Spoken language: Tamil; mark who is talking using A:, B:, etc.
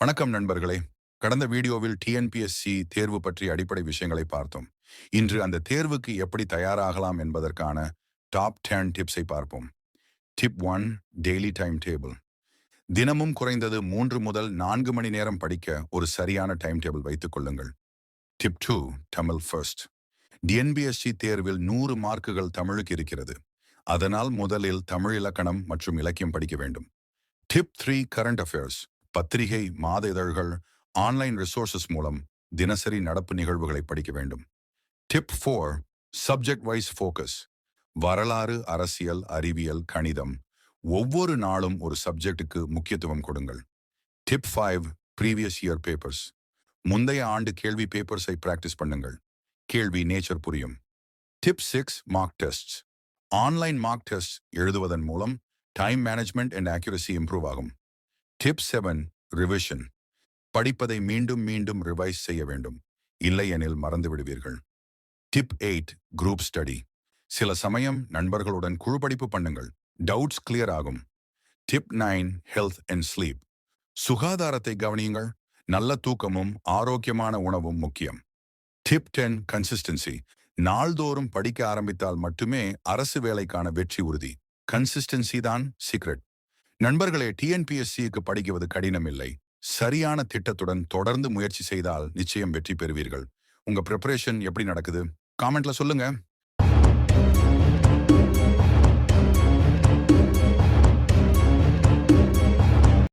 A: வணக்கம் நண்பர்களே. கடந்த வீடியோவில் டிஎன்பிஎஸ்சி தேர்வு பற்றி அடிப்படை விஷயங்களை பார்த்தோம். இன்று அந்த தேர்வுக்கு எப்படி தயாராகலாம் என்பதற்கான டாப் 10 டிப்ஸை பார்ப்போம். Tip one daily time table தினமும் குறைந்தது மூன்று முதல் நான்கு மணி நேரம் படிக்க ஒரு சரியான டைம் டேபிள் வைத்துக் கொள்ளுங்கள். Tip two Tamil first TNPSC தேர்வில் நூறு மார்க்குகள் தமிழுக்கு இருக்கிறது. அதனால் முதலில் தமிழ் இலக்கணம் மற்றும் இலக்கியம் படிக்க வேண்டும். டிப் த்ரீ கரண்ட் அஃபேர்ஸ் பத்திரிகை மாத இதழ்கள் ஆன்லைன் ரிசோர்சஸ் மூலம் தினசரி நடப்பு நிகழ்வுகளை படிக்க வேண்டும். Tip four subject wise focus வரலாறு அரசியல் அறிவியல் கணிதம். ஒவ்வொரு நாளும் ஒரு சப்ஜெக்டுக்கு முக்கியத்துவம் கொடுங்கள். Tip five previous year papers முந்தைய ஆண்டு கேள்வி பேப்பர்ஸை பிராக்டிஸ் பண்ணுங்கள். கேள்வி நேச்சர் புரியும். Tip six mark test online mark test எழுதுவதன் மூலம் time management and accuracy improve ஆகும். டிப் செவன் ரிவிஷன் படிப்பதை மீண்டும் மீண்டும் ரிவைஸ் செய்ய வேண்டும். இல்லையெனில் மறந்து விடுவீர்கள் டிப் எயிட் குரூப் ஸ்டடி சில சமயம் நண்பர்களுடன் குழு படிப்பு பண்ணுங்கள். டவுட்ஸ் கிளியர் ஆகும். Tip nine health and sleep சுகாதாரத்தை கவனியுங்கள். நல்ல தூக்கமும் ஆரோக்கியமான உணவும் முக்கியம். டிப் டென் கன்சிஸ்டன்சி நாள்தோறும் படிக்க ஆரம்பித்தால் மட்டுமே அரசு வேலைக்கான வெற்றி உறுதி. கன்சிஸ்டன்சி தான் சீக்ரெட் நண்பர்களே டிஎன்பிஎஸ்சிக்கு படிக்குவது கடினம் இல்லை சரியான திட்டத்துடன் தொடர்ந்து முயற்சி செய்தால் நிச்சயம் வெற்றி பெறுவீர்கள். உங்க ப்ரிப்பரேஷன் எப்படி நடக்குது? காமெண்ட்ல சொல்லுங்க.